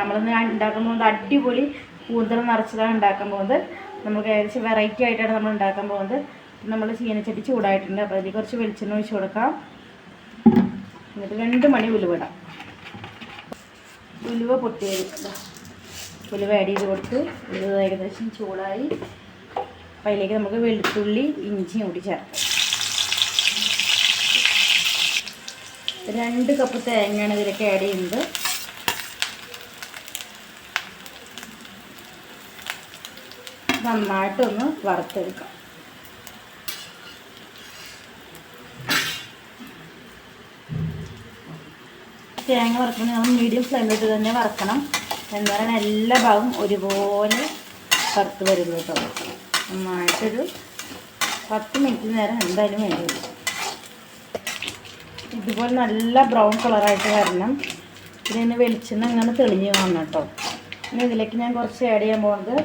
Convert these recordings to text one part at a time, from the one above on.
നമ്മളിന്ന് ഉണ്ടാക്കാൻ പോകുന്നത് അടിപൊളി കൂന്തൽ നിറച്ചതാണ് ഉണ്ടാക്കാൻ പോകുന്നത്. നമുക്ക് ഏകദേശം വെറൈറ്റി ആയിട്ടാണ് നമ്മൾ ഉണ്ടാക്കാൻ പോകുന്നത്. നമ്മൾ ചീനച്ചട്ടി ചൂടായിട്ടുണ്ട്. അപ്പോൾ അതിൽ കുറച്ച് വെളിച്ചെണ്ണ ഒഴിച്ച് കൊടുക്കാം. എന്നിട്ട് രണ്ട് മണി ഉലുവിടാം ഉലുവ പൊട്ടിയത് ഉലുവ ആഡ് ചെയ്ത് കൊടുത്ത് ഉലുവ ഏകദേശം ചൂടായി. അപ്പം അതിലേക്ക് നമുക്ക് വെളുത്തുള്ളി ഇഞ്ചിയും കൂടി ചേർക്കാം. രണ്ട് കപ്പ് തേങ്ങയാണ് ഇതിലേക്ക് ആഡ് ചെയ്യുന്നത്. നന്നായിട്ടൊന്ന് വറുത്തെടുക്കാം. തേങ്ങ വറുക്കുമ്പോൾ നമ്മൾ മീഡിയം ഫ്ലെയിമിലിട്ട് തന്നെ വറക്കണം. എന്നാലാണ് എല്ലാ ഭാഗവും ഒരുപോലെ വറുത്ത് വരുള്ളൂ കേട്ടോ. നന്നായിട്ടൊരു പത്ത് മിനിറ്റ് നേരം എന്തായാലും വേണ്ടി ഇതുപോലെ നല്ല ബ്രൗൺ കളറായിട്ട് വരണം. ഇതിന് വെളിച്ചെണ്ണ ഇങ്ങനെ തെളിഞ്ഞ് വന്നു കേട്ടോ. ഇനി ഇതിലേക്ക് ഞാൻ കുറച്ച് ആഡ് ചെയ്യാൻ പോകുന്നത്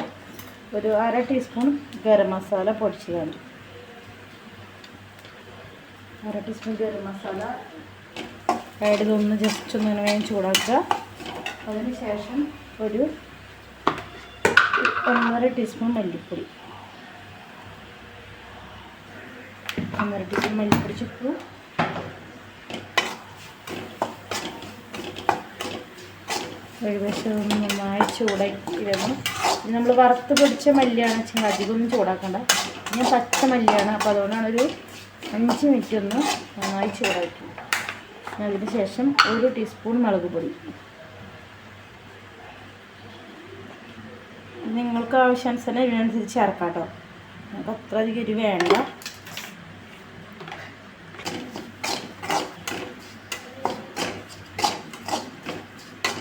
ഒരു അര ടീസ്പൂൺ ഗരം മസാല പൊടിച്ചതാണ് അര ടീസ്പൂൺ ഗരം മസാല ആഡ് ചെയ്തൊന്ന് ജസ്റ്റ് ഒന്ന് വേഗം ചൂടാക്കുക. അതിന് ശേഷം ഒരു ഒന്നര ടീസ്പൂൺ മല്ലിപ്പൊടി. ഒന്നര ടീസ്പൂൺ മല്ലിപ്പൊടി ചുക്കു ഒരു ഒന്ന് നന്നായി ചൂടാക്കി വരണം. നമ്മൾ വറുത്ത് പൊടിച്ച മല്ലിയാണ് വെച്ചാൽ അധികമൊന്നും ചൂടാക്കണ്ട. ഞാൻ പച്ച മല്ലിയാണ്. അപ്പോൾ അതുകൊണ്ടാണ് ഒരു അഞ്ച് മിനിറ്റ് ഒന്ന് നന്നായി ചൂടാക്കി അതിന് ശേഷം ഒരു ടീസ്പൂൺ മുളക് പൊടി. നിങ്ങൾക്ക് ആവശ്യാനുസരണം ഇതിനനുസരിച്ച് ചേർക്കാം കേട്ടോ. നമുക്ക് അത്ര അധികം എരിവ് വേണ്ട.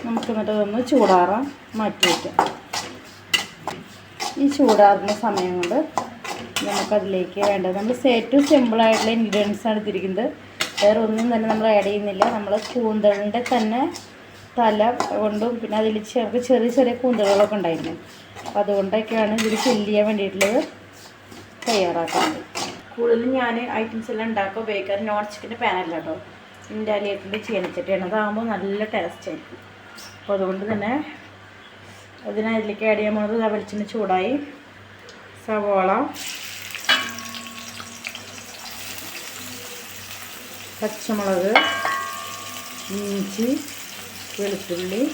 നമുക്ക് എന്നിട്ട് ഒന്ന് ചൂടാറാൻ മാറ്റി വയ്ക്കാം. ഈ ചൂടാറുന്ന സമയം കൊണ്ട് നമുക്കതിലേക്ക് വേണ്ടത് നമ്മൾ ഏറ്റവും സിമ്പിളായിട്ടുള്ള ഇൻഗ്രീഡിയൻസ് ആണ് എടുത്തിരിക്കുന്നത്. വേറെ ഒന്നും തന്നെ നമ്മൾ ആഡ് ചെയ്യുന്നില്ല. നമ്മൾ കൂന്തളിന്റെ തന്നെ തല കൊണ്ടും പിന്നെ അതിൽ നമുക്ക് ചെറിയ ചെറിയ കൂന്തലുകളൊക്കെ ഉണ്ടായിരുന്നു. അപ്പോൾ അതുകൊണ്ടൊക്കെയാണ് ഇതിൽ ഫില്ല് ചെയ്യാൻ വേണ്ടിയിട്ടുള്ളത് തയ്യാറാക്കുന്നത്. കൂടുതലും ഞാൻ ഐറ്റംസ് എല്ലാം ഉണ്ടാക്കുക ഉപയോഗിക്കാറ് നോൺ ചിക്കന്റെ പാനല്ല കേട്ടോ ഇൻഡാലിയേറ്റിന്റെ ചീനച്ചട്ടിയാണ്. അതാകുമ്പോൾ നല്ല ടേസ്റ്റ് ആയിരിക്കും. അപ്പോൾ അതുകൊണ്ട് തന്നെ അതിന് അതിലേക്ക് ആഡ് ചെയ്യാൻ പോകുന്നത് വെളിച്ചെണ്ണ ചൂടായി. സവോള. പച്ചമുളക്. ഇഞ്ചി. വെളുത്തുള്ളി.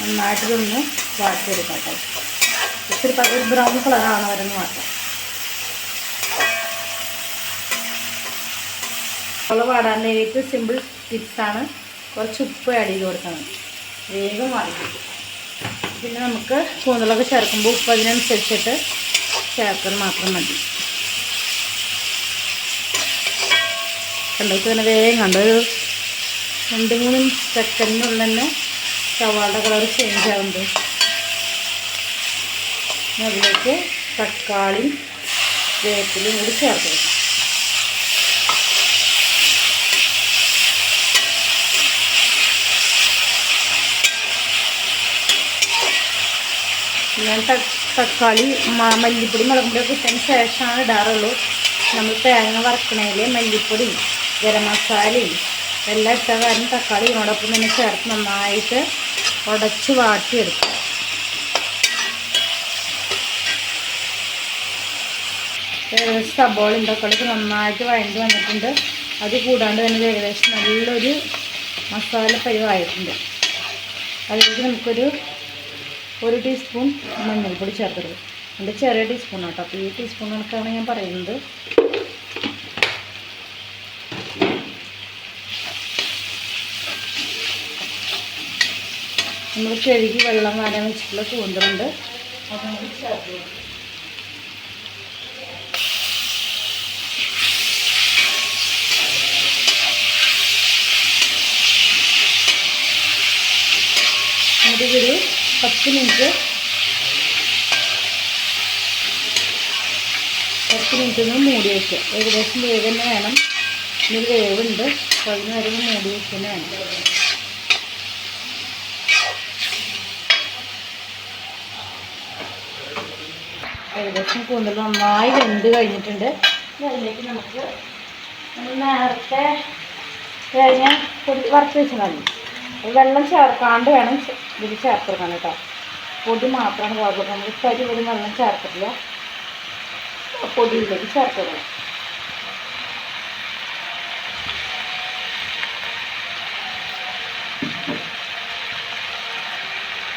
നന്നായിട്ട് ഇതൊന്ന് വാട്ടിയെടുക്കാം കേട്ടോ പ- ഒരു ബ്രൗൺ കളറാണ് വരുന്ന മാറ്റം സവോള വാടാനുള്ള ഏറ്റവും സിമ്പിൾ ടിപ്സാണ് കുറച്ച് ഉപ്പ് ആഡ് ചെയ്ത് കൊടുക്കണം. വേഗം വാങ്ങിക്കും. പിന്നെ നമുക്ക് കൂന്തളൊക്കെ ചേർക്കുമ്പോൾ ഉപ്പ് അതിനനുസരിച്ചിട്ട് ചേർക്കൽ മാത്രം മതി. കണ്ടോ? തന്നെ വേഗം കണ്ടു? ഒരു രണ്ട് മൂന്ന് സെക്കൻഡിനുള്ളിൽ തന്നെ സവാളയുടെ കളർ ചേഞ്ച് ആവുന്നത് അതിലേക്ക് തക്കാളി വേപ്പിലും കൂടി ചേർത്ത് കൊടുക്കാം. ഞാൻ തക്കാളി മല്ലിപ്പൊടി മുളകും പൊടി ഇട്ടതിന് ശേഷമാണ് ഇടാറുള്ളൂ. നമ്മൾ തേങ്ങ വറക്കണതിൽ മല്ലിപ്പൊടിയും ഗരം മസാലയും എല്ലാം ഇട്ട കാരണം തക്കാളി ഇതിനോടൊപ്പം തന്നെ ചേർത്ത് നന്നായിട്ട് ഉടച്ച് വാട്ടിയെടുക്കും. ഏകദേശം സബോളയും നന്നായിട്ട് വഴണ്ടി വന്നിട്ടുണ്ട്. അത് കൂടാണ്ട് തന്നെ ഏകദേശം നല്ലൊരു മസാല പരിവായിട്ടുണ്ട്. അതിലേക്ക് നമുക്കൊരു ഒരു ടീസ്പൂൺ മഞ്ഞൾപ്പൊടി ചേർത്തത് എന്റെ ചെറിയ ടീസ്പൂൺ കേട്ടോ അപ്പോൾ ഈ ടീസ്പൂൺ കണക്കാണ് ഞാൻ പറയുന്നത്. നമ്മൾ കഴുകി വെള്ളം വാരാൻ വെച്ചിട്ടുള്ള കൂന്തലുണ്ട് അത് നമുക്ക് ചേർത്ത് കൊടുക്കും. എന്നിട്ട് ഇതൊരു പത്ത് മിനിറ്റ്. പത്ത് മിനിറ്റ് ഒന്ന് മൂടി വയ്ക്കുക ഏകദേശം വേവ് തന്നെ വേണം. ഇതിൽ വേവുണ്ട്. അപ്പോൾ അതിന് മൂടി വയ്ക്കുന്നത് വേണം. ഏകദേശം കൂന്തൽ നന്നായി വെന്ത് കഴിഞ്ഞിട്ടുണ്ട്. അതിലേക്ക് നമുക്ക് നമ്മൾ നേരത്തെ പൊടി വറുത്ത് വെച്ചാൽ മതി. വെള്ളം ചേർക്കാണ്ട് വേണം ഇത് ചേർത്തെടുക്കാൻ കേട്ടോ. പൊടി മാത്രമാണ് പാകം നമ്മൾ പൊടി വെള്ളം ചേർത്തിട്ടില്ല. പൊടിയിലേക്ക് ചേർത്തിടണം.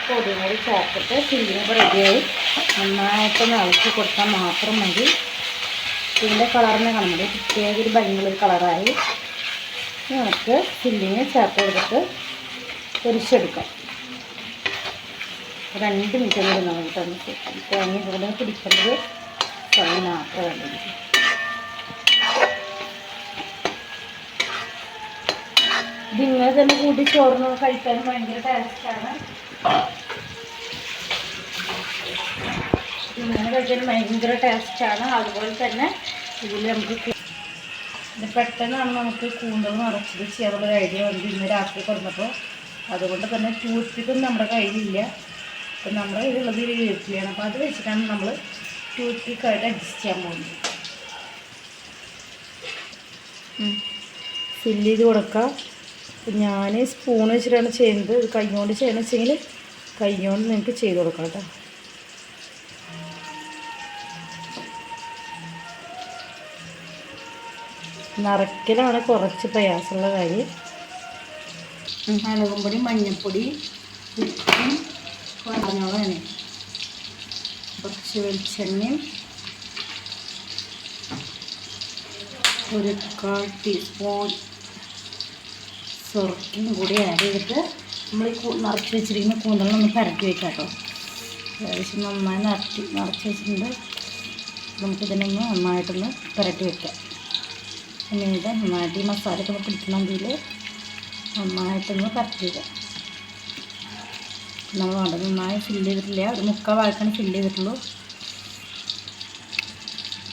പൊടിയും കൂടി ചേർത്തിട്ട് ഫില്ലിങ് റെഡിയായി നന്നായിട്ട് ഇളക്കി കൊടുത്താൽ മാത്രം മതി. ഇതിന്റെ കളറിനെ മതി പ്രത്യേക ഒരു ഭംഗിയുള്ളൊരു കളറായി നമുക്ക് ചില്ലിനെ ചേർത്ത് കൊടുത്തിട്ട് പൊരിച്ചെടുക്കാം. രണ്ട് മിനിറ്റ് കൂടി നമുക്ക്. തേങ്ങ കൂടെ പിടിക്കേണ്ടത് തേങ്ങ മാത്രമേ വേണ്ടത് ഇതിങ്ങനെ തന്നെ കൂട്ടി ചോറിന് കഴിക്കാനും ഭയങ്കര ടേസ്റ്റാണ് ഇങ്ങനെ കഴിക്കാൻ ഭയങ്കര ടേസ്റ്റാണ് അതുപോലെ തന്നെ ഇതിൽ നമുക്ക് പെട്ടെന്നാണ് നമുക്ക് കൂന്തൽ നിറച്ചത് ചെയ്യാനുള്ള ഐഡിയ വന്നത് ഇന്ന് രാത്രി കൊടുന്നപ്പോൾ. അതുകൊണ്ട് തന്നെ ടൂത്ത് നമ്മുടെ കയ്യിലില്ല. അപ്പം നമ്മുടെ കയ്യിലുള്ളത് ഒരു വീട്ടിലാണ് അപ്പോൾ അത് വെച്ചിട്ടാണ് നമ്മൾ ടൂത്ത് പിക്കായിട്ട് അഡ്ജസ്റ്റ് ചെയ്യാൻ പോകുന്നത്. ഫില്ല് ചെയ്ത് കൊടുക്കാം. ഞാൻ സ്പൂൺ വെച്ചിട്ടാണ് ചെയ്യുന്നത്. ഇത് കൈ കൊണ്ട് ചെയ്യണമെന്ന് വെച്ചെങ്കിൽ കൈ കൊണ്ട് നിങ്ങൾക്ക് ചെയ്ത് കൊടുക്കാം കേട്ടോ. നിറയ്ക്കലാണ് കുറച്ച് പ്രയാസമുള്ള കാര്യം. മുളകും പൊടി മഞ്ഞൾപ്പൊടി ഉപ്പും പറഞ്ഞോളാണ് കുറച്ച് വെളിച്ചെണ്ണയും ഒരു കാൽ ടീസ്പൂൺ സുറുക്കിയും കൂടി ആഡ് ചെയ്തിട്ട് നമ്മൾ ഈ നിറച്ച് വെച്ചിരിക്കുന്ന ഒന്ന് പരത്തി വെക്കാം കേട്ടോ ഏകദേശം നന്നായി നിറച്ച് നിറച്ച് വെച്ചിട്ടുണ്ട്. നമുക്കിതിനൊന്ന് നന്നായിട്ടൊന്ന് പുരട്ടി വെക്കാം. പിന്നീട് നന്നായിട്ട് ഈ മസാലയൊക്കെ പിടിക്കണമെങ്കിൽ നന്നായിട്ടൊന്ന് വെക്കാം നമ്മൾ വേണ്ട നന്നായി ഫില്ല് ചെയ്തിട്ടില്ല. ഒരു മുക്കാൽ ഭാഗത്താണ് ഫില്ല് ചെയ്തിട്ടുള്ളൂ.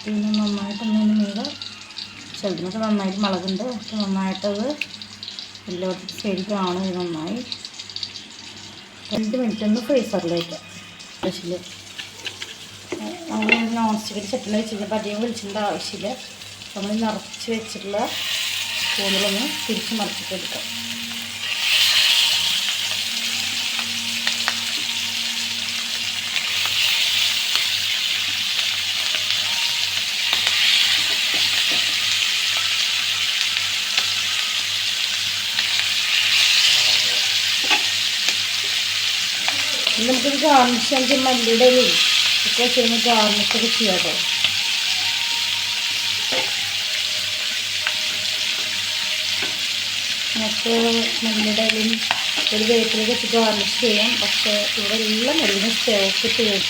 പിന്നെ നന്നായിട്ടൊന്ന് ഇതിന് ചെറുതിനൊക്കെ നന്നായിട്ട് മുളകുണ്ട്. അപ്പോൾ നന്നായിട്ടത് എല്ലായിടത്തും ശരിക്കാണ് ഇത് നന്നായി. രണ്ട് മിനിറ്റ് ഒന്ന് ഫ്രീസറിലേക്ക് സ്പെഷ്യൽ നമ്മൾ നോൺ സ്റ്റിക്കിൽ ചട്ടിൽ വെച്ചിട്ട് അധികം വിളിച്ചിട്ടുണ്ട് ആവശ്യമില്ല. നമ്മൾ നിറച്ച് വെച്ചിട്ടുള്ള കൂടുതലൊന്ന് തിരിച്ച് മറിച്ചിട്ടെടുക്കാം എടുക്കാം. നമുക്കിത് ഗാർണിഷ് അഞ്ച് മല്ലിയുടെ ഒക്കെ ചെയ്യുന്ന ഗാർണിഷ് ഒക്കെ ചെയ്യാം കേട്ടോ. നമുക്ക് മല്ലിയുടെ ഇലയും ഒരു വേപ്പിലൊക്കെ വെച്ച് ഗാർണിഷ് ചെയ്യാം. പക്ഷേ ഇവിടെ എല്ലാം മരുന്ന് സ്റ്റോക്ക് ചെയ്യും